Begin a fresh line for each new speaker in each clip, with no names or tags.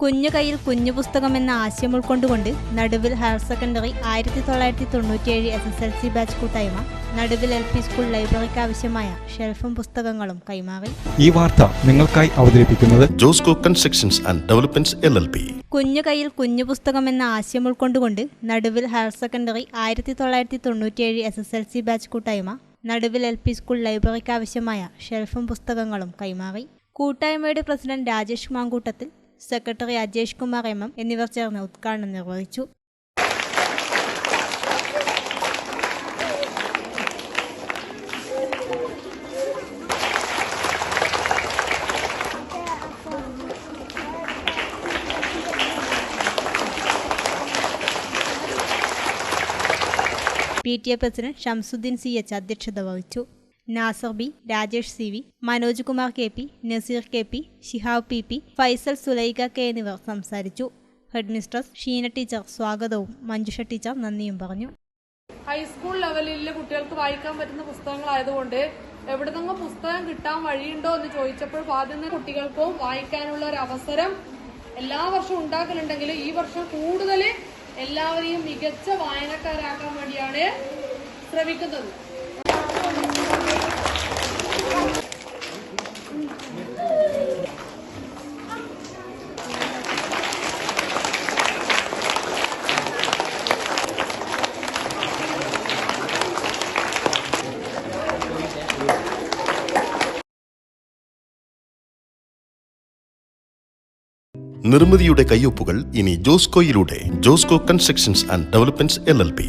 കുഞ്ഞു കയ്യിൽ കുഞ്ഞു പുസ്തകം എന്ന ആശയം ഉൾക്കൊണ്ടുകൊണ്ട് നടുവിൽ ഹയർ സെക്കൻഡറി ആയിരത്തി തൊള്ളായിരത്തി തൊണ്ണൂറ്റിയേഴ് S S L C batch കൂട്ടായ്മ നടുവിൽ എൽ പി സ്കൂൾ ലൈബ്രറിക്ക് ആവശ്യമായ ഷെൽഫും പുസ്തകങ്ങളും കൈമാറി.
ഈ വാർത്ത നിങ്ങൾക്കായി അവതരിപ്പിക്കുന്നത്
Jose constructions and developments L L P.
കുഞ്ഞു കയ്യിൽ കുഞ്ഞു പുസ്തകം എന്ന ആശയം ഉൾക്കൊണ്ടുകൊണ്ട് നടുവിൽ ഹയർ സെക്കൻഡറി ആയിരത്തി തൊള്ളായിരത്തി തൊണ്ണൂറ്റിയേഴ് S S L C batch കൂട്ടായ്മ നടുവിൽ എൽ പി സ്കൂൾ ലൈബ്രറിക്ക് ആവശ്യമായ ഷെൽഫും പുസ്തകങ്ങളും കൈമാറി. കൂട്ടായ്മയുടെ president Rajesh Mankoottathil secretary Ajesh Kumar M M എന്നിവർ ചേർന്ന് ഉദ്ഘാടനം നിർവഹിച്ചു. P T A president Shamsuddin C H അധ്യക്ഷത വഹിച്ചു. Nasar B Rajesh C V Manoj Kumar K P Naseer K P Shihab P P Faisal Sulaikha K എന്നിവർ സംസാരിച്ചു. Head mistress Sheena teacher സ്വാഗതവും. Manjusha teacher നന്ദിയും പറഞ്ഞു.
ഹൈസ്കൂൾ ലെവലിൽ കുട്ടികൾക്ക് വായിക്കാൻ പറ്റുന്ന പുസ്തകങ്ങളായതുകൊണ്ട് എവിടുന്നെങ്കിലും പുസ്തകം കിട്ടാൻ വഴിയുണ്ടോ എന്ന് ചോദിച്ചപ്പോൾ ആദ്യം കുട്ടികൾക്കും വായിക്കാനുള്ള ഒരു അവസരം എല്ലാ വർഷവും ഉണ്ടാക്കലുണ്ടെങ്കിൽ ഈ വർഷം കൂടുതൽ എല്ലാവരെയും മികച്ച വായനക്കാരാക്കാൻ വേണ്ടിയാണ് ശ്രമിക്കുന്നത്.
നിർമ്മിതിയുടെ കയ്യൊപ്പുകൾ ഇനി ജോസ്കോയിലൂടെ Josco constructions and developments L L P.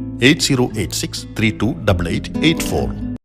8086